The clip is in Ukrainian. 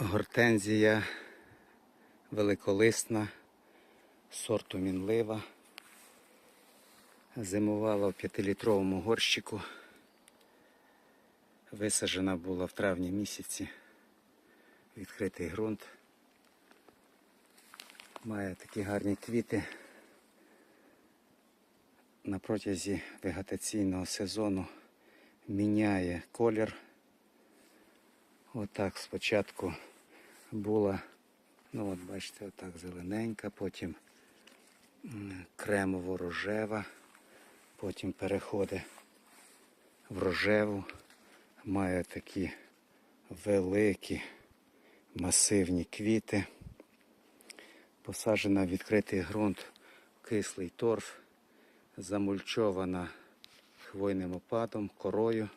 Гортензія великолисна, сорту мінлива. Зимувала в 5-літровому горщику. Висаджена була в травні місяці. Відкритий ґрунт. Має такі гарні квіти. На протязі вегетаційного сезону міняє колір. Отак спочатку була, ну от бачите, отак зелененька, потім кремово-рожева, потім переходить в рожеву, має такі великі масивні квіти. Посаджена в відкритий ґрунт кислий торф, замульчована хвойним опадом, корою.